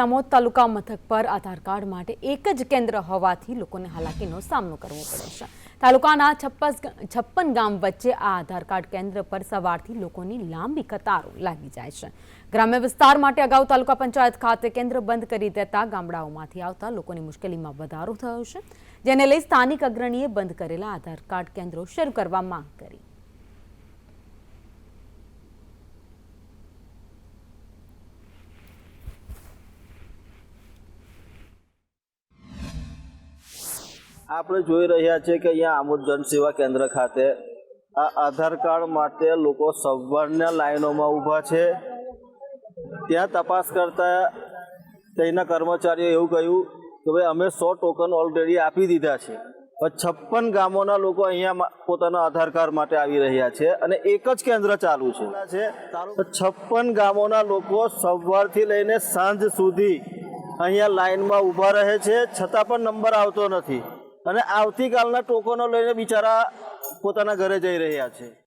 આમોદ તાલુકા મથક પર આધાર કાર્ડ માટે એક જ કેન્દ્ર હોવાથી લોકોને હાલાકીનો સામનો કરવો પડે છે. તાલુકાના છપ્પન ગામ વચ્ચે આ આધાર કાર્ડ કેન્દ્ર પર સવારથી લોકોની લાંબી કતારો લાગી જાય છે. ગ્રામ્ય વિસ્તાર માટે અગાઉ તાલુકા પંચાયત ખાતે કેન્દ્ર બંધ કરી દેતા ગામડાઓમાંથી આવતા લોકોની મુશ્કેલીમાં વધારો થયો છે. જેને લઈ સ્થાનિક અગ્રણીએ બંધ કરેલા આધાર કાર્ડ કેન્દ્રો શરૂ કરવા માંગ કરી. આપણે જોઈ રહ્યા છીએ કે અહીંયા આમોદ જનસેવા કેન્દ્ર ખાતે આ આધાર કાર્ડ માટે લોકો સવારના લાઈનોમાં ઊભા છે. ત્યાં તપાસ કરતા તેના કર્મચારીએ એવું કહ્યું કે ભાઈ, અમે સો ટોકન ઓલરેડી આપી દીધા છે. છપ્પન ગામોના લોકો અહીંયા પોતાના આધાર કાર્ડ માટે આવી રહ્યા છે અને એક જ કેન્દ્ર ચાલુ છે. છપ્પન ગામોના લોકો સવારથી લઈને સાંજ સુધી અહીંયા લાઈનમાં ઊભા રહે છે. છતાં પણ નંબર આવતો નથી. અને આવતીકાલના ટોકનો લઈને બિચારા પોતાના ઘરે જઈ રહ્યા છે.